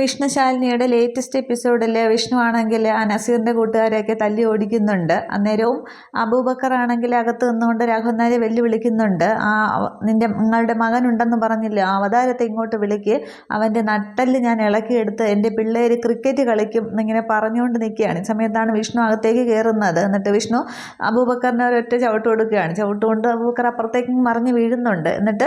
വിഷ്ണുശാലിനിയുടെ latest എപ്പിസോഡിൽ വിഷ്ണു ആണെങ്കിൽ ആ നസീറിന്റെ കൂട്ടുകാരെയൊക്കെ തല്ലി ഓടിക്കുന്നുണ്ട്. അന്നേരവും അബൂബക്കർ ആണെങ്കിൽ അകത്ത് നിന്നുകൊണ്ട് രാഘവനാരെ വെല്ലുവിളിക്കുന്നുണ്ട്. ആ നിന്റെ നിങ്ങളുടെ മകനുണ്ടെന്ന് പറഞ്ഞില്ല അവതാരത്തെ ഇങ്ങോട്ട് വിളിക്ക്. അവന്റെ നട്ടൽ ഞാൻ ഇളക്കിയെടുത്ത് എന്റെ പിള്ളേർ ക്രിക്കറ്റ് കളിക്കും എന്നിങ്ങനെ പറഞ്ഞുകൊണ്ട് നിൽക്കുകയാണ്. ഈ സമയത്താണ് വിഷ്ണു അകത്തേക്ക് കയറുന്നത് എന്നിട്ട് വിഷ്ണു അബൂബക്കറിനെ ഒരൊറ്റ ചവിട്ട് കൊടുക്കുകയാണ്. ചവിട്ടുകൊണ്ട് അബൂബക്കർ അപ്പുറത്തേക്ക് മറിഞ്ഞ് വീഴുന്നുണ്ട്. എന്നിട്ട്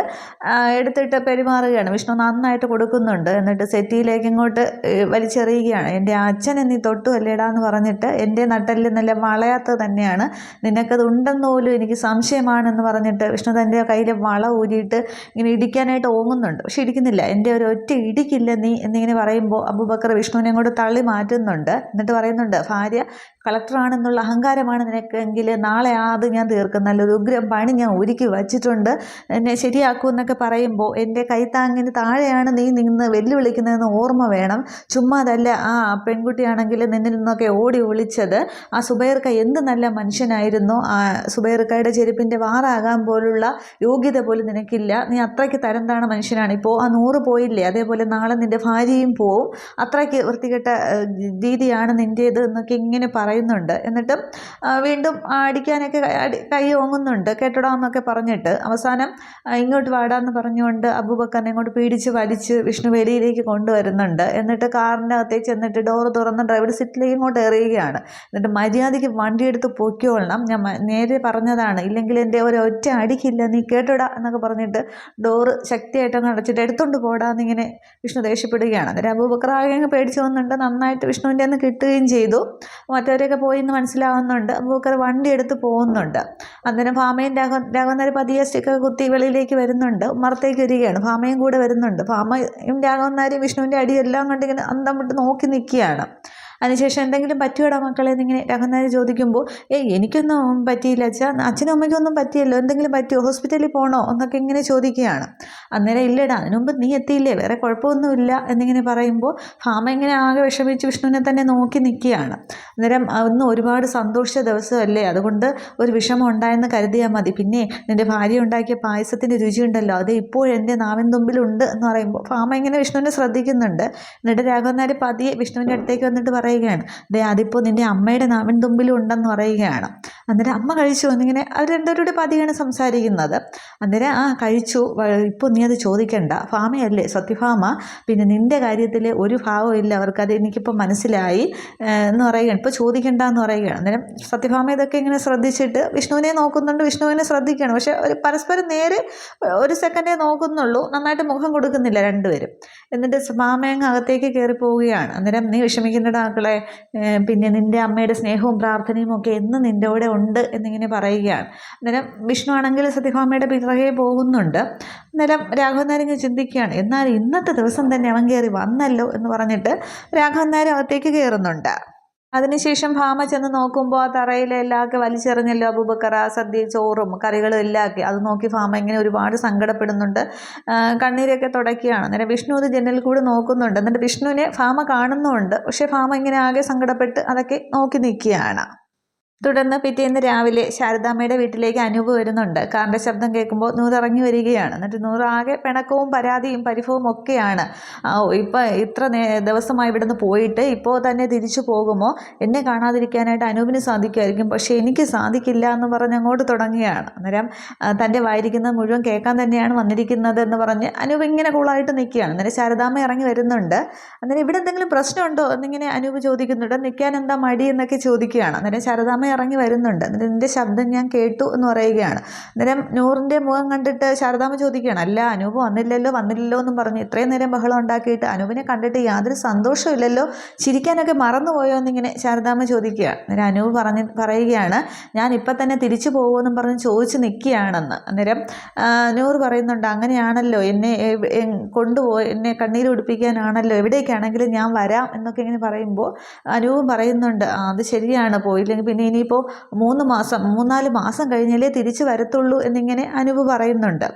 എടുത്തിട്ട് പെരുമാറുകയാണ്. വിഷ്ണു നന്നായിട്ട് കൊടുക്കുന്നുണ്ട്. എന്നിട്ട് സെറ്റിയിലേക്ക് ഇങ്ങോട്ട് ഏഹ്, വലിച്ചെറിയുകയാണ്. എന്റെ അച്ഛൻ എന്നീ തൊട്ടു അല്ലേടാ എന്ന് പറഞ്ഞിട്ട് എന്റെ നട്ടലിൽ നല്ല വളയാത്തത് തന്നെയാണ്. നിനക്കത് ഉണ്ടെന്ന് പോലും എനിക്ക് സംശയമാണെന്ന് പറഞ്ഞിട്ട് വിഷ്ണു തന്റെ കയ്യിലെ വള ഊരിയിട്ട് ഇങ്ങനെ ഇടിക്കാനായിട്ട് ഓങ്ങുന്നുണ്ട്. പക്ഷെ ഇടിക്കുന്നില്ല. എന്റെ ഒരു ഒറ്റ ഇടിക്കില്ല നീ എന്നിങ്ങനെ പറയുമ്പോൾ അബൂബക്കർ വിഷ്ണുവിനെ അങ്ങോട്ട് തള്ളി മാറ്റുന്നുണ്ട്. എന്നിട്ട് പറയുന്നുണ്ട് ഭാര്യ കളക്ടറാണെന്നുള്ള അഹങ്കാരമാണ് നിനക്കെങ്കിൽ നാളെ അത് ഞാൻ തീർക്കും. നല്ലൊരു ഉഗ്രം പണി ഞാൻ ഒരുക്കി വച്ചിട്ടുണ്ട്. എന്നെ ശരിയാക്കൂ എന്നൊക്കെ പറയുമ്പോൾ എന്റെ കൈത്താങ്ങിന് താഴെയാണ് നീ നിന്ന് വെല്ലുവിളിക്കുന്നതെന്ന് ഓർമ്മ വേണം. ചുമ്മാതല്ല ആ പെൺകുട്ടിയാണെങ്കിൽ നിന്നിൽ നിന്നൊക്കെ ഓടി ഒളിച്ചത് ആ സുബൈർക്ക എന്ത് നല്ല മനുഷ്യനായിരുന്നു. ആ സുബൈർക്കയുടെ ചെരുപ്പിന്റെ വാറാകാൻ പോലുള്ള യോഗ്യത പോലും നിനക്കില്ല. നീ അത്രയ്ക്ക് തരം താണ മനുഷ്യനാണ്. ഇപ്പോൾ ആ നൂറ് പോയില്ലേ? അതേപോലെ നാളെ നിന്റെ ഭാര്യയും പോവും. അത്രയ്ക്ക് വൃത്തികെട്ട രീതിയാണ് നിന്റേത് എന്നൊക്കെ ഇങ്ങനെ പറയുന്നുണ്ട്. എന്നിട്ടും വീണ്ടും അടിക്കാനൊക്കെ കൈ- ഓങ്ങുന്നുണ്ട്. കേട്ടടാ എന്നൊക്കെ പറഞ്ഞിട്ട് അവസാനം ഇങ്ങോട്ട് വാടാന്ന് പറഞ്ഞുകൊണ്ട് അബൂബക്കറിനെ ഇങ്ങോട്ട് പീഡിച്ച് വലിച്ച് വിഷ്ണുവേലിയിലേക്ക് കൊണ്ടുവരുന്നുണ്ട്. എന്നിട്ട് കാറിന്റെ അകത്തേക്ക് ചെന്നിട്ട് ഡോറ് തുറന്ന് ഡ്രൈവർ സീറ്റിലേക്ക് ഇങ്ങോട്ട് എറിയുകയാണ്. എന്നിട്ട് മര്യാദയ്ക്ക് വണ്ടിയെടുത്ത് പൊയ്ക്കോളണം ഞാൻ നേരെ പറഞ്ഞതാണ് ഇല്ലെങ്കിൽ എന്റെ ഒരു ഒറ്റ അടിക്കില്ല നീ കേട്ടോടാ എന്നൊക്കെ പറഞ്ഞിട്ട് ഡോറ് ശക്തിയായിട്ടങ്ങ് അടച്ചിട്ട് എടുത്തുകൊണ്ട് പോടാന്നിങ്ങനെ വിഷ്ണു ദേഷ്യപ്പെടുകയാണ്. അന്നേരം അബൂബക്കർ ആകെ പേടിച്ച് വന്നിട്ട് നന്നായിട്ട് വിഷ്ണുവിന്റെ നിന്ന് കിട്ടുകയും ചെയ്തു. മറ്റവരൊക്കെ പോയി എന്ന് മനസ്സിലാവുന്നുണ്ട്. അബൂബക്കർ വണ്ടി എടുത്ത് പോകുന്നുണ്ട്. അന്നേരം ഭാമയും രാഘവ രാഘവന്നേരം പതിയെ സ്റ്റിക്കൊക്കെ കുത്തി വെളിയിലേക്ക് വരുന്നുണ്ട്. ഉമ്മറത്തേക്ക് വരികയാണ്. ഭാമയും കൂടെ വരുന്നുണ്ട്. ഭാമയും രാഘവന്നാരും വിഷ്ണുവിന്റെ അടിയെല്ലാം കണ്ടിങ്ങനെ അന്തം വിട്ട് നോക്കി നിൽക്കുകയാണ്. അതിനുശേഷം എന്തെങ്കിലും പറ്റിയോടാ മക്കളെ എന്നിങ്ങനെ രഘുനാഥ് ചോദിക്കുമ്പോൾ ഏയ് എനിക്കൊന്നും പറ്റിയില്ല അച്ഛാ. അച്ഛനും അമ്മയ്ക്കും ഒന്നും പറ്റിയല്ലോ. എന്തെങ്കിലും പറ്റിയോ? ഹോസ്പിറ്റലിൽ പോകണോ എന്നൊക്കെ ഇങ്ങനെ ചോദിക്കുകയാണ്. അന്നേരം ഇല്ലടാ. അതിനു മുമ്പ് നീ എത്തിയില്ലേ? വേറെ കുഴപ്പമൊന്നുമില്ല. എന്നിങ്ങനെ പറയുമ്പോൾ ഭാമ ഇങ്ങനെ ആകെ വിഷമിച്ച് വിഷ്ണുവിനെ തന്നെ നോക്കി നിൽക്കുകയാണ്. അന്നേരം അന്ന് ഒരുപാട് സന്തോഷിച്ച ദിവസമല്ലേ? അതുകൊണ്ട് ഒരു വിഷമം ഉണ്ടായെന്ന് കരുതിയാൽ മതി. പിന്നെ നിന്റെ ഭാര്യ ഉണ്ടാക്കിയ പായസത്തിന്റെ രുചിയുണ്ടല്ലോ. അത് ഇപ്പോഴെന്റെ നാവിൻ തുമ്പിലുണ്ട് എന്ന് പറയുമ്പോൾ ഭാമ ഇങ്ങനെ വിഷ്ണുവിനെ ശ്രദ്ധിക്കുന്നുണ്ട്. എന്നിട്ട് രാഘവനാര് പതിയെ വിഷ്ണുവിന്റെ അടുത്തേക്ക് വന്നിട്ട് പറയുകയാണ്. ദേ അതിപ്പോൾ നിന്റെ അമ്മയുടെ നാവിൻ തുമ്പിലും ഉണ്ടെന്ന് പറയുകയാണ്. അന്നേരം അമ്മ കഴിച്ചു. എന്നിങ്ങനെ അവർ രണ്ടുപേരുടെ പതിയാണ് സംസാരിക്കുന്നത്. അന്നേരം ആ കഴിച്ചു. ഇപ്പോൾ നീ അത് ചോദിക്കണ്ട. ഫാമയല്ലേ സത്യഭാമ പിന്നെ നിന്റെ കാര്യത്തിൽ ഒരു ഭാവവും ഇല്ല. അവർക്കത് എനിക്കിപ്പോൾ മനസ്സിലായി. എന്ന് പറയുകയാണ്. ഇപ്പോൾ ചോദിക്കണ്ട എന്ന് പറയുകയാണ്. അന്നേരം സത്യഭാമ ഇതൊക്കെ ഇങ്ങനെ ശ്രദ്ധിച്ചിട്ട് വിഷ്ണുവിനെ നോക്കുന്നുണ്ട്. വിഷ്ണുവിനെ ശ്രദ്ധിക്കുകയാണ്. പക്ഷേ ഒരു പരസ്പരം നേരെ ഒരു സെക്കൻഡേ നോക്കുന്നുള്ളൂ. നന്നായിട്ട് മുഖം കൊടുക്കുന്നില്ല രണ്ടുപേരും. എന്നിട്ട് ഭാമയങ്ങ് അകത്തേക്ക് കയറി പോവുകയാണ് അന്നേരം നീ വിഷമിക്കേണ്ടടാ മക്കളെ പിന്നെ നിന്റെ അമ്മയുടെ സ്നേഹവും പ്രാർത്ഥനയും ഒക്കെ എന്ന് നിന്റെ കൂടെ ഉണ്ട് എന്നിങ്ങനെ പറയുകയാണ്. അന്നേരം വിഷ്ണു ആണെങ്കിൽ സത്യഭാമയുടെ പിറകെ പോകുന്നുണ്ട്. അന്നേരം രാഘവൻ നായർ ഇങ്ങനെ ചിന്തിക്കുകയാണ് എന്നാൽ ഇന്നത്തെ ദിവസം തന്നെ അവൻ കയറി വന്നല്ലോ എന്ന് പറഞ്ഞിട്ട് രാഘവൻ നായർ അകത്തേക്ക് കയറുന്നുണ്ട്. അതിനുശേഷം ഭാമ ചെന്ന് നോക്കുമ്പോൾ ആ തറയിലെ എല്ലാമൊക്കെ വലിച്ചെറിഞ്ഞല്ലോ അബൂബക്കറ സദ്യ ചോറും കറികളും എല്ലാം ഒക്കെ. അത് നോക്കി ഭാമ ഇങ്ങനെ ഒരുപാട് സങ്കടപ്പെടുന്നുണ്ട്. കണ്ണീരൊക്കെ തുടക്കുകയാണ് അന്നേരം വിഷ്ണു അത് ജനലിൽ കൂടി നോക്കുന്നുണ്ട്. എന്നിട്ട് വിഷ്ണുവിനെ ഭാമ കാണുന്നുമുണ്ട് പക്ഷേ ഭാമ ഇങ്ങനെ ആകെ സങ്കടപ്പെട്ട് അതൊക്കെ നോക്കി നിൽക്കുകയാണ്. തുടർന്ന് പിറ്റേന്ന് രാവിലെ ശാരദാമ്മയുടെ വീട്ടിലേക്ക് അനൂപ് വരുന്നുണ്ട്. കാറിന്റെ ശബ്ദം കേൾക്കുമ്പോൾ നൂറ് ഇറങ്ങി വരികയാണ്. എന്നിട്ട് നൂറ് പിണക്കവും പരാതിയും പരിഭവവും ഒക്കെയാണ്. ഇപ്പം ഇത്ര ദിവസമായി ഇവിടുന്ന് പോയിട്ട് ഇപ്പോൾ തന്നെ തിരിച്ചു പോകുമോ? എന്നെ കാണാതിരിക്കാനായിട്ട് അനൂപിന് സാധിക്കുമായിരിക്കും. പക്ഷേ എനിക്ക് സാധിക്കില്ല എന്ന് പറഞ്ഞ് അങ്ങോട്ട് തുടങ്ങുകയാണ്. അന്നേരം തന്റെ വായിരിക്കുന്നത് മുഴുവൻ കേൾക്കാൻ തന്നെയാണ് വന്നിരിക്കുന്നത് എന്ന് പറഞ്ഞ് അനൂപ് ഇങ്ങനെ കൂളായിട്ട് നിൽക്കുകയാണ്. അന്നേരം ശാരദാമ്മ ഇറങ്ങി വരുന്നുണ്ട്. അന്നേരം ഇവിടെ എന്തെങ്കിലും പ്രശ്നമുണ്ടോ എന്നിങ്ങനെ അനൂപ് ചോദിക്കുന്നുണ്ട്. നിൽക്കാൻ എന്താ മടി എന്നൊക്കെ ചോദിക്കുകയാണ്. അന്നേരം ശാരദാമ്മ ഇറങ്ങി വരുന്നുണ്ട്. എന്നിട്ട് നിന്റെ ശബ്ദം ഞാൻ കേട്ടു എന്ന് പറയുകയാണ്. അന്നേരം നൂറിന്റെ മുഖം കണ്ടിട്ട് ശാരദാമ്മ ചോദിക്കുകയാണ് അല്ല അനൂപ് വന്നില്ലല്ലോ വന്നില്ലല്ലോ എന്നും പറഞ്ഞ് ഇത്രയും നേരം ബഹളം ഉണ്ടാക്കിയിട്ട് അനൂപിനെ കണ്ടിട്ട് യാതൊരു സന്തോഷവും ഇല്ലല്ലോ ചിരിക്കാനൊക്കെ മറന്നുപോയോ എന്നിങ്ങനെ ശാരദാമ്മ ചോദിക്കുകയാണ്. അന്നേരം അനൂപ് പറഞ്ഞ് പറയുകയാണ് ഞാൻ ഇപ്പം തന്നെ തിരിച്ചു പോകുമെന്നും പറഞ്ഞ് ചോദിച്ച് നിൽക്കുകയാണെന്ന്. അന്നേരം നൂറ് പറയുന്നുണ്ട് അങ്ങനെയാണല്ലോ എന്നെ കൊണ്ടുപോയി എന്നെ കണ്ണീര് ഉടുപ്പിക്കാനാണല്ലോ എവിടേക്കാണെങ്കിലും ഞാൻ വരാം എന്നൊക്കെ ഇങ്ങനെ പറയുമ്പോൾ അനൂപ് പറയുന്നുണ്ട് "ആ, അത് ശരിയാണ് പോയില്ലെങ്കിൽ പിന്നെ ഇനിയിപ്പോൾ മൂന്ന് മാസം മൂന്നാൽ മാസം കഴിഞ്ഞാലേ തിരിച്ചു വരത്തുള്ളൂ എന്നിങ്ങനെ അനൂപ് പറയുന്നുണ്ട്.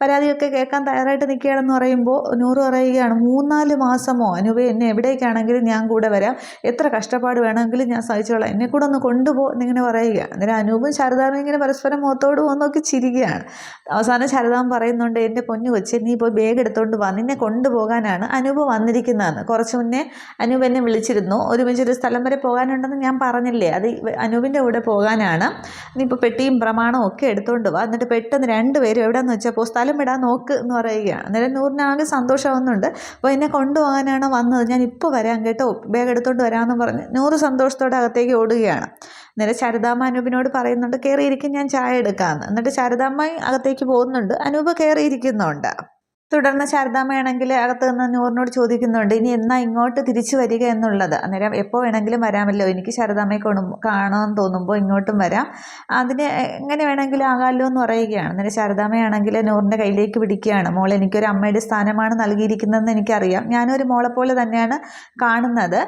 പരാതിയൊക്കെ കേൾക്കാൻ തയ്യാറായിട്ട് നിൽക്കുകയാണെന്ന് പറയുമ്പോൾ നൂറ് പറയുകയാണ് മൂന്നാൽ മാസമോ അനുപ എന്നെ എവിടേക്കാണെങ്കിലും ഞാൻ കൂടെ വരാം. എത്ര കഷ്ടപ്പാട് വേണമെങ്കിലും ഞാൻ സഹിച്ചോളാം. എന്നെ കൂടെ ഒന്ന് കൊണ്ടുപോ എന്നിങ്ങനെ പറയുക. അന്നേരം അനൂപും ശാരദാമ്മയും ഇങ്ങനെ പരസ്പരം മുഖത്തോട് നോക്കി ചിരിക്കുകയാണ്. അവസാനം ശാരദാമ്മ പറയുന്നുണ്ട് എന്റെ പൊന്നു കൊച്ചി നീ ഇപ്പോൾ ബാഗ് എടുത്തുകൊണ്ട് വാ. നിന്നെ കൊണ്ടുപോകാനാണ് അനൂപ് വന്നിരിക്കുന്നതെന്ന്. കുറച്ച് മുന്നേ അനൂപ് എന്നെ വിളിച്ചിരുന്നു. ഒരുമിച്ചൊരു സ്ഥലം വരെ പോകാനുണ്ടെന്ന് ഞാൻ പറഞ്ഞില്ലേ? അത് അനൂപിന്റെ കൂടെ പോകാനാണ്. നീ ഇപ്പോൾ പെട്ടിയും പ്രമാണവും ഒക്കെ എടുത്തുകൊണ്ട് വാ. എന്നിട്ട് പെട്ടെന്ന് രണ്ടുപേരും എവിടെയെന്ന് വെച്ചപ്പോൾ സ്ഥലം വിടാൻ നോക്ക് എന്ന് പറയുകയാണ്. അന്നേരം നൂറിനാകെ സന്തോഷമാവുന്നുണ്ട്. അപ്പോൾ എന്നെ കൊണ്ടുപോകാനാണ് വന്നത്? ഞാൻ ഇപ്പോൾ വരാം കേട്ടോ. ബാഗ് എടുത്തുകൊണ്ട് വരാമെന്ന് പറഞ്ഞ് നൂറ് സന്തോഷത്തോടെ അകത്തേക്ക് ഓടുകയാണ്. അന്നേരം ശാരദാമ്മ അനൂപിനോട് പറയുന്നുണ്ട് കയറിയിരിക്കും ഞാൻ ചായ എടുക്കാമെന്ന്. എന്നിട്ട് ശാരദാമ്മ അകത്തേക്ക് പോകുന്നുണ്ട്. അനൂപ് കയറിയിരിക്കുന്നുണ്ട് തുടർന്ന് ശാരദാമ്മയാണെങ്കിൽ അകത്ത് നിന്ന് നൂറിനോട് ചോദിക്കുന്നുണ്ട് ഇനി എന്നാ ഇങ്ങോട്ട് തിരിച്ചു വരിക എന്നുള്ളത്? അന്നേരം എപ്പോൾ വേണമെങ്കിലും വരാമല്ലോ എനിക്ക് ശാരദാമ്മയെ കൊണ്ടും കാണാൻ തോന്നുമ്പോൾ ഇങ്ങോട്ടും വരാം. അതിന് എങ്ങനെ വേണമെങ്കിലും ആകാമല്ലോ എന്ന് പറയുകയാണ്. അന്നേരം ശാരദാമ്മയാണെങ്കിൽ നൂറിന്റെ കയ്യിലേക്ക് പിടിക്കുകയാണ്. മോൾ എനിക്കൊരു അമ്മയുടെ സ്ഥാനമാണ് നൽകിയിരിക്കുന്നതെന്ന് എനിക്കറിയാം. ഞാനൊരു മോളെ പോലെ തന്നെയാണ് കാണുന്നത്.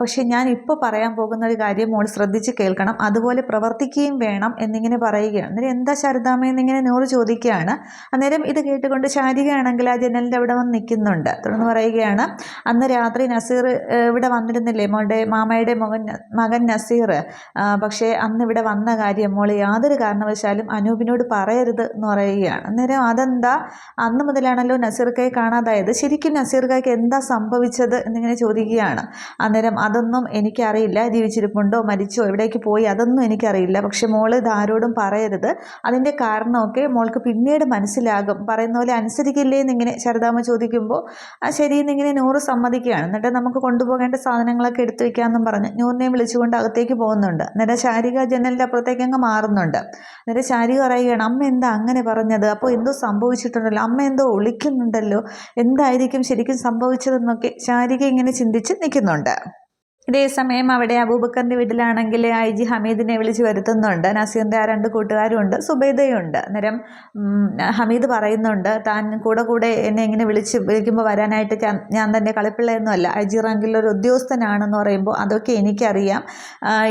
പക്ഷേ ഞാൻ ഇപ്പോൾ പറയാൻ പോകുന്ന ഒരു കാര്യം മോൾ ശ്രദ്ധിച്ച് കേൾക്കണം. അതുപോലെ പ്രവർത്തിക്കുകയും വേണം എന്നിങ്ങനെ പറയുകയാണ്. അന്നേരം എന്താ ശാരദാമ്മ എന്നിങ്ങനെ നൂറ് ചോദിക്കുകയാണ്. അന്നേരം ഇത് കേട്ടുകൊണ്ട് ശാരികയാണെങ്കിൽ ആ ജനലിന്റെ അവിടെ വന്ന് നിൽക്കുന്നുണ്ട്. തുടർന്ന് പറയുകയാണ് അന്ന് രാത്രി നസീർ ഇവിടെ വന്നിരുന്നില്ലേ? മോളുടെ മാമയുടെ മകൻ മകൻ നസീർ. പക്ഷേ അന്ന് ഇവിടെ വന്ന കാര്യം മോൾ യാതൊരു കാരണവശാലും അനൂപിനോട് പറയരുത് എന്ന് പറയുകയാണ്. അന്നേരം അതെന്താ? അന്ന് മുതലാണല്ലോ നസീർക്കയെ കാണാതായത്. ശരിക്കും നസീർക്കയ്ക്ക് എന്താ സംഭവിച്ചത് എന്നിങ്ങനെ ചോദിക്കുകയാണ്. അന്നേരം അതൊന്നും എനിക്കറിയില്ല. ജീവിച്ചിരിപ്പുണ്ടോ? മരിച്ചോ? എവിടേക്ക് പോയി? അതൊന്നും എനിക്കറിയില്ല. പക്ഷേ മോൾ ഇത് ആരോടും പറയരുത്. അതിന്റെ കാരണമൊക്കെ മോൾക്ക് പിന്നീട് മനസ്സിലാകും. പറയുന്ന പോലെ അനുസരിക്കില്ലേ എന്നിങ്ങനെ ശാരദാമ്മ ചോദിക്കുമ്പോൾ ആ ശരിയെന്നിങ്ങനെ നൂറ് സമ്മതിക്കുകയാണ്. എന്നിട്ട് നമുക്ക് കൊണ്ടുപോകേണ്ട സാധനങ്ങളൊക്കെ എടുത്തു വെക്കാമെന്നും പറഞ്ഞ് നൂറിനെ വിളിച്ചുകൊണ്ട് അകത്തേക്ക് പോകുന്നുണ്ട്. അന്നേരം ശാരിക ജനലിന്റെ അപ്പുറത്തേക്ക് അങ്ങ് മാറുന്നുണ്ട്. അന്നേരം ശാരിക പറയുകയാണ് അമ്മ എന്താ അങ്ങനെ പറഞ്ഞത്? അപ്പോൾ എന്തോ സംഭവിച്ചിട്ടുണ്ടല്ലോ. അമ്മ എന്തോ ഒളിക്കുന്നുണ്ടല്ലോ. എന്തായിരിക്കും ശരിക്കും സംഭവിച്ചതെന്നൊക്കെ ശാരിക ഇങ്ങനെ ചിന്തിച്ച് നിൽക്കുന്നുണ്ട്. ഇതേ സമയം അവിടെ അബൂബക്കറിന്റെ വീട്ടിലാണെങ്കിൽ ഐ ജി ഹമീദിനെ വിളിച്ച് വരുത്തുന്നുണ്ട്. നസീറിന്റെ ആ രണ്ട് കൂട്ടുകാരുണ്ട് സുബൈദയുണ്ട്. അന്നേരം ഹമീദ് പറയുന്നുണ്ട് താൻ കൂടെ കൂടെ എന്നെ ഇങ്ങനെ വിളിച്ച് വിളിക്കുമ്പോൾ വരാനായിട്ട് ഞാൻ- തന്നെ കളിപ്പിള്ളയൊന്നുമല്ല ഐ ജി റാങ്കിലൊരു ഉദ്യോഗസ്ഥനാണെന്ന് പറയുമ്പോൾ അതൊക്കെ എനിക്കറിയാം.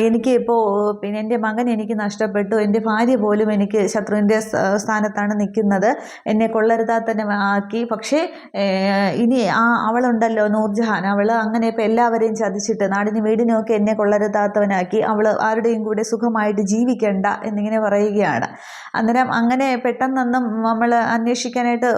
എനിക്കിപ്പോൾ പിന്നെ എന്റെ മകൻ എനിക്ക് നഷ്ടപ്പെട്ടു. എന്റെ ഭാര്യ പോലും എനിക്ക് ശത്രുവിന്റെ സ്ഥാനത്താണ് നിൽക്കുന്നത്. എന്നെ കൊള്ളരുതാ തന്നെ ആക്കി. പക്ഷേ ഇനി ആ അവളുണ്ടല്ലോ നൂർജഹാൻ. അവൾ അങ്ങനെ ഇപ്പോൾ എല്ലാവരെയും ചതിച്ചിട്ട് നാടിനും വീടിനും ഒക്കെ എന്നെ കൊള്ളരുതാത്തവനാക്കി അവൾ ആരുടെയും കൂടെ സുഖമായിട്ട് ജീവിക്കണ്ട എന്നിങ്ങനെ പറയുകയാണ്. അന്നേരം അങ്ങനെ പെട്ടെന്നൊന്നും നമ്മൾ അന്വേഷിക്കാനായിട്ട്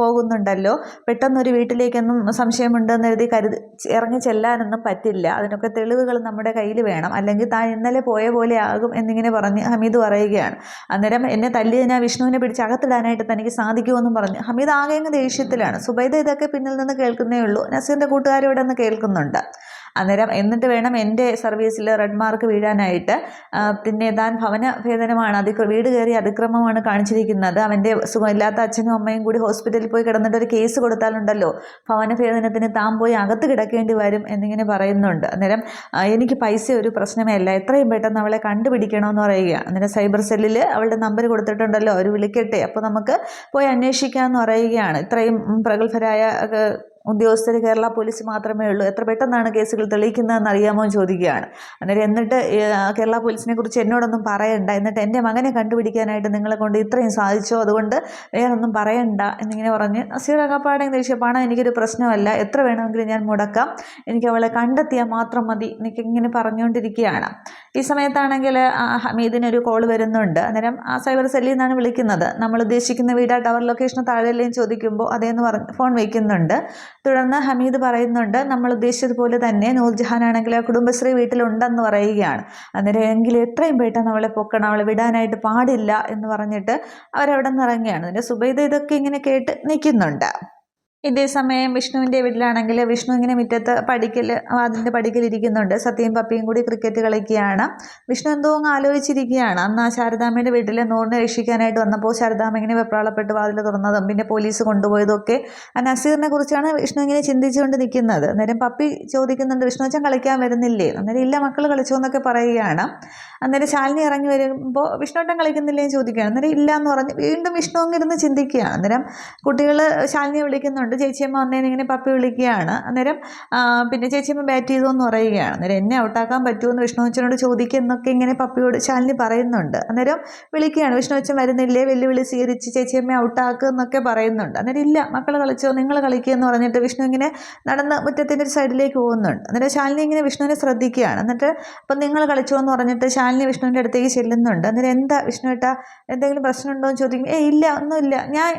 പോകുന്നുണ്ടല്ലോ. പെട്ടെന്നൊരു വീട്ടിലേക്കൊന്നും സംശയമുണ്ടെന്ന് എഴുതി കരുതി ഇറങ്ങി ചെല്ലാനൊന്നും പറ്റില്ല. അതിനൊക്കെ തെളിവുകൾ നമ്മുടെ കയ്യിൽ വേണം. അല്ലെങ്കിൽ താൻ ഇന്നലെ പോയ പോലെ ആകും എന്നിങ്ങനെ പറഞ്ഞ് ഹമീദ് പറയുകയാണ്. അന്നേരം എന്നെ തല്ലിയതിനാ വിഷ്ണുവിനെ പിടിച്ച് അകത്തിടാനായിട്ട് തനിക്ക് സാധിക്കുമെന്നും പറഞ്ഞ് ഹമീദ് ആകെ ദേഷ്യത്തിലാണ്. സുബൈദ ഇതൊക്കെ പിന്നിൽ നിന്ന് കേൾക്കുന്നേ ഉള്ളൂ. നസീറിന്റെ കൂട്ടുകാരോടൊന്ന് കേൾക്കുന്നുണ്ട്. അന്നേരം എന്നിട്ട് വേണം എന്റെ സർവീസിൽ റെഡ് മാർക്ക് വീഴാനായിട്ട്. പിന്നെ താൻ ഭവന ഭേദനമാണ് അതിക്ര വീട് കയറി അതിക്രമമാണ് കാണിച്ചിരിക്കുന്നത്. അവന്റെ സുഖമില്ലാത്ത അച്ഛനും അമ്മയും കൂടി ഹോസ്പിറ്റലിൽ പോയി കിടന്നിട്ട് ഒരു കേസ് കൊടുത്താലുണ്ടല്ലോ. ഭവന ഭേദനത്തിന് താൻ പോയി അകത്ത് കിടക്കേണ്ടി വരും എന്നിങ്ങനെ പറയുന്നുണ്ട്. അന്നേരം എനിക്ക് പൈസ ഒരു പ്രശ്നമേ അല്ല. എത്രയും പെട്ടെന്ന് അവളെ കണ്ടുപിടിക്കണമെന്ന് പറയുക. അന്നേരം സൈബർ സെല്ലിൽ അവളുടെ നമ്പർ കൊടുത്തിട്ടുണ്ടല്ലോ. അവർ വിളിക്കട്ടെ. അപ്പോൾ നമുക്ക് പോയി അന്വേഷിക്കാമെന്ന് പറയുകയാണ്. ഇത്രയും പ്രഗത്ഭരായ ഉദ്യോഗസ്ഥർ കേരള പോലീസ് മാത്രമേ ഉള്ളൂ. എത്ര പെട്ടെന്നാണ് കേസുകൾ തെളിയിക്കുന്നതെന്ന് അറിയാമോ എന്ന് ചോദിക്കുകയാണ്. അന്നേരം എന്നിട്ട് കേരള പോലീസിനെ കുറിച്ച് എന്നോടൊന്നും പറയണ്ട. എന്നിട്ട് എന്റെ മകനെ കണ്ടുപിടിക്കാനായിട്ട് നിങ്ങളെ കൊണ്ട് ഇത്രയും സാധിച്ചോ? അതുകൊണ്ട് വേറൊന്നും പറയണ്ട എന്നിങ്ങനെ പറഞ്ഞ് നസീർ അകപ്പാടെ ദേഷ്യ പണം എനിക്കൊരു പ്രശ്നമല്ല. എത്ര വേണമെങ്കിലും ഞാൻ മുടക്കാം. എനിക്ക് അവളെ കണ്ടെത്തിയാൽ മാത്രം മതി എനിക്ക് ഇങ്ങനെ പറഞ്ഞുകൊണ്ടിരിക്കുകയാണ്. ഈ സമയത്താണെങ്കിൽ ഹമീദിനൊരു കോൾ വരുന്നുണ്ട്. അന്നേരം ആ സൈബർ സെല്ലിൽ നിന്നാണ് വിളിക്കുന്നത്. നമ്മൾ ഉദ്ദേശിക്കുന്ന വീട് ആ ടവർ ലൊക്കേഷൻ താഴെയല്ലേ? ചോദിക്കുമ്പോൾ അതേന്ന് പറഞ്ഞ് ഫോൺ വയ്ക്കുന്നുണ്ട് തുടർന്ന് ഹമീദ് പറയുന്നുണ്ട് നമ്മൾ ഉദ്ദേശിച്ചതുപോലെ തന്നെ നൂർജഹാൻ ആണെങ്കിൽ ആ കുടുംബശ്രീ വീട്ടിലുണ്ടെന്ന് പറയുകയാണ്. അന്നേരം എങ്കിൽ എത്രയും പെട്ടെന്ന് അവളെ പൊക്കണം അവളെ വിടാനായിട്ട് പാടില്ല എന്ന് പറഞ്ഞിട്ട് അവരവിടെ നിന്ന് ഇറങ്ങിയാണ് അതിന്റെ സുബൈദ ഇതൊക്കെ ഇങ്ങനെ കേട്ട് നിൽക്കുന്നുണ്ട്. ഇതേ സമയം വിഷ്ണുവിന്റെ വീട്ടിലാണെങ്കിൽ വിഷ്ണു ഇങ്ങനെ മുറ്റത്ത് പടിക്കൽ അതിന്റെ പടിക്കൽ ഇരിക്കുന്നുണ്ട്. സത്യയും പപ്പിയും കൂടി ക്രിക്കറ്റ് കളിക്കുകയാണ്. വിഷ്ണു എന്തോ അങ്ങ് ആലോചിച്ചിരിക്കുകയാണ്. അന്ന് ആ ശാരദാമ്മയുടെ വീട്ടിൽ നൂറിനെ രക്ഷിക്കാനായിട്ട് വന്നപ്പോൾ ശാരദാമ്മ ഇങ്ങനെ വെപ്രാളപ്പെട്ട് വാതിൽ തുറന്നതും പിന്നെ പോലീസ് കൊണ്ടുപോയതൊക്കെ. ആ നസീറിനെ കുറിച്ചാണ് വിഷ്ണു ഇങ്ങനെ ചിന്തിച്ചുകൊണ്ട് നിൽക്കുന്നത്. അന്നേരം പപ്പി ചോദിക്കുന്നുണ്ട് വിഷ്ണു അച്ഛൻ കളിക്കാൻ വരുന്നില്ലേ? അന്നേരം ഇല്ല മക്കൾ കളിച്ചോ എന്നൊക്കെ പറയുകയാണ്. അന്നേരം ശാലിനി ഇറങ്ങി വരുമ്പോൾ വിഷ്ണുട്ടൻ കളിക്കുന്നില്ലേ? എന്ന് ചോദിക്കുകയാണ്. അന്നേരം ഇല്ല എന്ന് പറഞ്ഞ് വീണ്ടും വിഷ്ണു അങ്ങിരുന്ന് ചിന്തിക്കുകയാണ്. അന്നേരം കുട്ടികൾ ശാലിനിയെ വിളിക്കുന്നുണ്ട്. വിളിക്കുന്നുണ്ട് ചേച്ചിയമ്മ വന്നേന്ന് ഇങ്ങനെ പപ്പി വിളിക്കുകയാണ്. അന്നേരം പിന്നെ ചേച്ചിയമ്മ ബാറ്റ് ചെയ്തു എന്ന് പറയുകയാണ്. അന്നേരം എന്നെ ഔട്ടാക്കാൻ പറ്റുമെന്ന് വിഷ്ണുവച്ചനോട് ചോദിക്കുന്നൊക്കെ ഇങ്ങനെ പപ്പിയോട് ശാലിനി പറയുന്നുണ്ട്. അന്നേരം വിളിക്കുകയാണ്. വിഷ്ണു അച്ഛൻ വരുന്നില്ലേ? വെല്ലുവിളി സ്വീകരിച്ച് ചേച്ചിയമ്മ ഔട്ടാക്കുക എന്നൊക്കെ പറയുന്നുണ്ട്. അന്നേരം ഇല്ല മക്കൾ കളിച്ചോ നിങ്ങൾ കളിക്കുക എന്ന് പറഞ്ഞിട്ട് വിഷ്ണു ഇങ്ങനെ നടന്ന് മുറ്റത്തിന്റെ ഒരു സൈഡിലേക്ക് പോകുന്നുണ്ട്. അന്നേരം ശാലിനി ഇങ്ങനെ വിഷ്ണുവിനെ ശ്രദ്ധിക്കുകയാണ്. എന്നിട്ട് അപ്പം നിങ്ങൾ കളിച്ചോ എന്ന് പറഞ്ഞിട്ട് ശാലിനി വിഷ്ണുവിന്റെ അടുത്തേക്ക് ചെല്ലുന്നുണ്ട്. അന്നേരം എന്താ വിഷ്ണു ഏട്ടാ എന്തെങ്കിലും പ്രശ്നമുണ്ടോ എന്ന് ചോദിക്കും ഏ ഇല്ല ഒന്നുമില്ല. ഞാൻ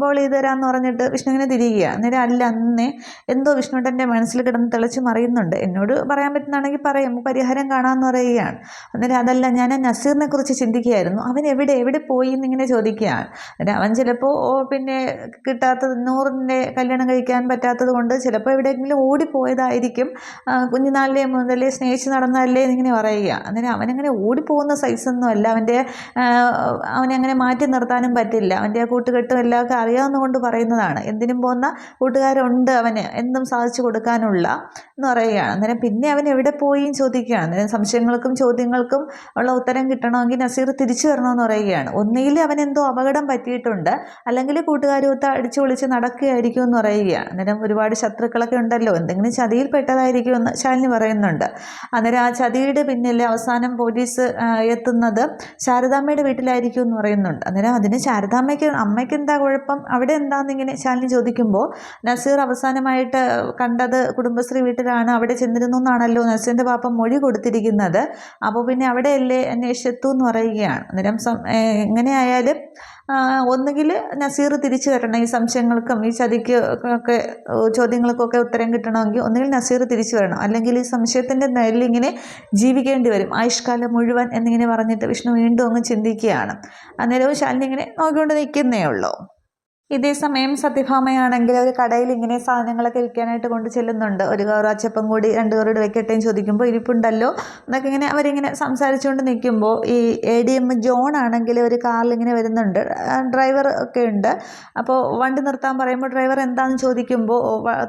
ബോൾ ചെയ്ത് തരാമെന്ന് പറഞ്ഞിട്ട് വിഷ്ണു ഇങ്ങനെ തിരികുകയാണ് അന്നേരം അല്ല അന്നേ എന്തോ വിഷ്ണുട്ടന്റെ മനസ്സിൽ കിടന്ന് തിളച്ച് മറിയുന്നുണ്ട്. എന്നോട് പറയാൻ പറ്റുന്നതാണെങ്കിൽ പറയാം. പരിഹാരം കാണാമെന്ന് പറയുകയാണ്. അന്നേരം അതല്ല ഞാൻ നസീറിനെ കുറിച്ച് ചിന്തിക്കുകയായിരുന്നു. അവൻ എവിടെ എവിടെ പോയി എന്നിങ്ങനെ ചോദിക്കുകയാണ്. അന്നേരം അവൻ ചിലപ്പോൾ പിന്നെ കിട്ടാത്തത് നൂറിന്റെ കല്യാണം കഴിക്കാൻ പറ്റാത്തത് കൊണ്ട് ചിലപ്പോൾ എവിടെയെങ്കിലും ഓടിപ്പോയതായിരിക്കും. കുഞ്ഞുനാളിലെ മുതലേ സ്നേഹിച്ച് നടന്നതല്ലേ എന്നിങ്ങനെ പറയുക. അന്നേരം അവനങ്ങനെ ഓടിപ്പോകുന്ന സൈസൊന്നും അല്ല. അവന്റെ അവനെ അങ്ങനെ മാറ്റി നിർത്താനും പറ്റില്ല. അവന്റെ കൂട്ടുകെട്ടും എല്ലാവർക്കും അറിയാവുന്നതുകൊണ്ട് പറയുന്നതാണ്. എന്തിനും പോകുന്ന കൂട്ടുകാരുണ്ട് അവന് എന്തും സാധിച്ചു കൊടുക്കാനുള്ള എന്ന് പറയുകയാണ്. അന്നേരം പിന്നെ അവൻ എവിടെ പോയി ചോദിക്കുകയാണ്. അന്നേരം സംശയങ്ങൾക്കും ചോദ്യങ്ങൾക്കും ഉള്ള ഉത്തരം കിട്ടണമെങ്കിൽ നസീർ തിരിച്ചു വരണമെന്ന് പറയുകയാണ്. ഒന്നുകിൽ അവൻ എന്തോ അപകടം പറ്റിയിട്ടുണ്ട് അല്ലെങ്കിൽ കൂട്ടുകാരുമൊത്ത് അടിച്ചു വിളിച്ച് നടക്കുകയായിരിക്കും എന്ന് പറയുകയാണ്. അന്നേരം ഒരുപാട് ശത്രുക്കളൊക്കെ ഉണ്ടല്ലോ എന്തെങ്കിലും ചതിയിൽ പെട്ടതായിരിക്കും എന്ന് ശാലിനി പറയുന്നുണ്ട്. അന്നേരം ആ ചതിയുടെ പിന്നിൽ അവസാനം പോലീസ് എത്തുന്നത് ശാരദാമ്മയുടെ വീട്ടിലായിരിക്കും എന്ന് പറയുന്നുണ്ട്. അന്നേരം അതിന് ശാരദാമ്മയ്ക്ക് അമ്മയ്ക്ക് എന്താ കുഴപ്പം? അവിടെ എന്താണെന്നിങ്ങനെ ശാലിനി ചോദിക്കുമ്പോൾ നസീർ അവസാനമായിട്ട് കണ്ടത് കുടുംബശ്രീ വീട്ടിലാണ് അവിടെ ചെന്നിരുന്നു എന്നാണല്ലോ നസീറിന്റെ പാപ്പ മൊഴി കൊടുത്തിരിക്കുന്നത്. അപ്പോൾ പിന്നെ അവിടെയല്ലേ അന്വേഷിച്ചെത്തു എന്ന് പറയുകയാണ്. അന്നേരം എങ്ങനെയായാലും ഒന്നുകിൽ നസീർ തിരിച്ചു വരണം ഈ സംശയങ്ങൾക്കും ഈ ചതിക്ക് ഒക്കെ ചോദ്യങ്ങൾക്കൊക്കെ ഉത്തരം കിട്ടണമെങ്കിൽ ഒന്നുകിൽ നസീർ തിരിച്ചു വരണം. അല്ലെങ്കിൽ ഈ സംശയത്തിന്റെ നെല്ലിങ്ങനെ ജീവിക്കേണ്ടി വരും. ആയുഷ്കാലം മുഴുവൻ എന്നിങ്ങനെ പറഞ്ഞിട്ട് വിഷ്ണു വീണ്ടും അങ്ങ് ചിന്തിക്കുകയാണ്. അന്നേരവും ശാലിനി ഇങ്ങനെ നോക്കിക്കൊണ്ട് നിൽക്കുന്നേ ഉള്ളൂ. ഇതേ സമയം സത്യഭാമയാണെങ്കിൽ ഒരു കടയിൽ ഇങ്ങനെ സാധനങ്ങളൊക്കെ വിൽക്കാനായിട്ട് കൊണ്ട് ചെല്ലുന്നുണ്ട്. ഒരു കവർ അച്ചപ്പം കൂടി രണ്ട് കവറോട് വെക്കട്ടെ എന്ന് ചോദിക്കുമ്പോൾ ഇരിപ്പുണ്ടല്ലോ. എന്നൊക്കെ ഇങ്ങനെ അവരിങ്ങനെ സംസാരിച്ചുകൊണ്ട് നിൽക്കുമ്പോൾ ഈ എ ഡി എം ജോൺ ആണെങ്കിൽ ഒരു കാറിൽ ഇങ്ങനെ വരുന്നുണ്ട്. ഡ്രൈവർ ഒക്കെ ഉണ്ട്. അപ്പോൾ വണ്ടി നിർത്താൻ പറയുമ്പോൾ ഡ്രൈവർ എന്താണെന്ന് ചോദിക്കുമ്പോൾ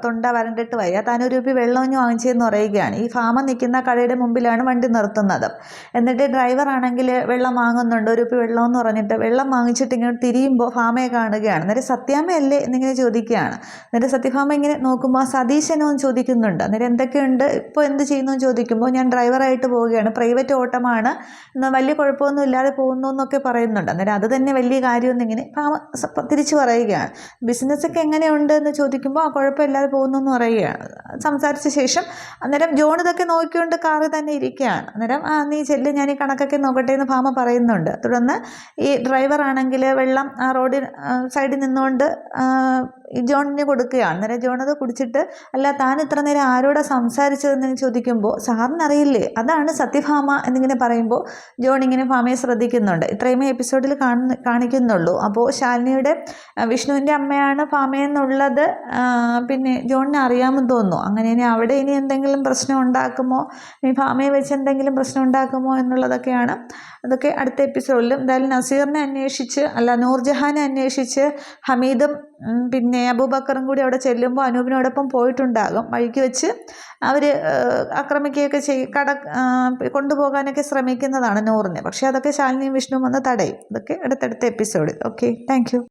തൊണ്ട വരണ്ടിട്ട് വയ്യ താനൊരു രൂപ വെള്ളമഞ്ഞ് വാങ്ങിച്ചതെന്ന് പറയുകയാണ്. ഈ ഫാമ നിൽക്കുന്ന കടയുടെ മുമ്പിലാണ് വണ്ടി നിർത്തുന്നത്. എന്നിട്ട് ഡ്രൈവർ ആണെങ്കിൽ വെള്ളം വാങ്ങുന്നുണ്ട്. ഒരു രൂപ വെള്ളം എന്ന് പറഞ്ഞിട്ട് വെള്ളം വാങ്ങിച്ചിട്ട് ഇങ്ങനെ തിരിയുമ്പോൾ ഫാമയെ കാണുകയാണ്. അന്നേരം സത്യാമ്മയല്ലേ എന്നിങ്ങനെ ചോദിക്കുകയാണ്. എന്നിട്ട് സത്യഭാമ ഇങ്ങനെ നോക്കുമ്പോൾ സതീശനോ എന്ന് ചോദിക്കുന്നുണ്ട്. അന്നേരം എന്തൊക്കെയുണ്ട്? ഇപ്പോൾ എന്ത് ചെയ്യുന്നു എന്ന് ചോദിക്കുമ്പോൾ ഞാൻ ഡ്രൈവറായിട്ട് പോവുകയാണ്. പ്രൈവറ്റ് ഓട്ടമാണ്. എന്നാൽ വലിയ കുഴപ്പമൊന്നും ഇല്ലാതെ പോകുന്നു എന്നൊക്കെ പറയുന്നുണ്ട്. അന്നേരം അത് തന്നെ വലിയ കാര്യമൊന്നും ഇങ്ങനെ ഭാമ തിരിച്ചു പറയുകയാണ്. ബിസിനസ്സൊക്കെ എങ്ങനെയുണ്ട് എന്ന് ചോദിക്കുമ്പോൾ ആ കുഴപ്പമില്ലാതെ പോകുന്നു എന്ന് പറയുകയാണ്. സംസാരിച്ച ശേഷം അന്നേരം ജോൺ ഇതൊക്കെ നോക്കിക്കൊണ്ട് കാറ് തന്നെ ഇരിക്കുകയാണ്. അന്നേരം ആ നീ ചെല്ല് ഞാൻ ഈ കണക്കൊക്കെ നോക്കട്ടെ എന്ന് ഭാമ പറയുന്നുണ്ട്. തുടർന്ന് ഈ ഡ്രൈവറാണെങ്കിൽ വെള്ളം ആ റോഡിൽ സൈഡിൽ നിന്നുകൊണ്ട് ഈ ജോണിന് കൊടുക്കുകയാണ് അന്നേരം ജോൺ അത് കുടിച്ചിട്ട് അല്ല താൻ ഇത്ര നേരം ആരോടാ സംസാരിച്ചതെന്ന് ചോദിക്കുമ്പോൾ സാറിന് അറിയില്ലേ അതാണ് സത്യഭാമ എന്നിങ്ങനെ പറയുമ്പോൾ ജോൺ ഇങ്ങനെ ഭാമയെ ശ്രദ്ധിക്കുന്നുണ്ട്. ഇത്രയുമേ എപ്പിസോഡിൽ കാണുന്ന കാണിക്കുന്നുള്ളൂ. അപ്പോൾ ശാലിനിയുടെ വിഷ്ണുവിന്റെ അമ്മയാണ് ഭാമയെന്നുള്ളത് പിന്നെ ജോണിന് അറിയാമെന്ന് തോന്നുന്നു. അങ്ങനെ ഇനി അവിടെ ഇനി എന്തെങ്കിലും പ്രശ്നം ഉണ്ടാക്കുമോ? ഇനി ഭാമയെ വെച്ച് എന്തെങ്കിലും പ്രശ്നം ഉണ്ടാക്കുമോ എന്നുള്ളതൊക്കെയാണ്. അതൊക്കെ അടുത്ത എപ്പിസോഡിലും. എന്തായാലും നസീറിനെ അന്വേഷിച്ച് അല്ല നൂർജഹാനെ അന്വേഷിച്ച് ഹമീദും പിന്നെ അബൂബക്കറും കൂടി അവിടെ ചെല്ലുമ്പോൾ അനൂപിനോടൊപ്പം പോയിട്ടുണ്ടാകും. വഴിക്ക് വെച്ച് അവർ ആക്രമിക്കുകയൊക്കെ ചെയ് കട കൊണ്ടുപോകാനൊക്കെ ശ്രമിക്കുന്നതാണ് നൂറിനെ. പക്ഷേ അതൊക്കെ ശാലിനിയും വിഷ്ണുവും വന്ന് തടയും. ഇതൊക്കെ അടുത്തടുത്ത എപ്പിസോഡ്. Okay thank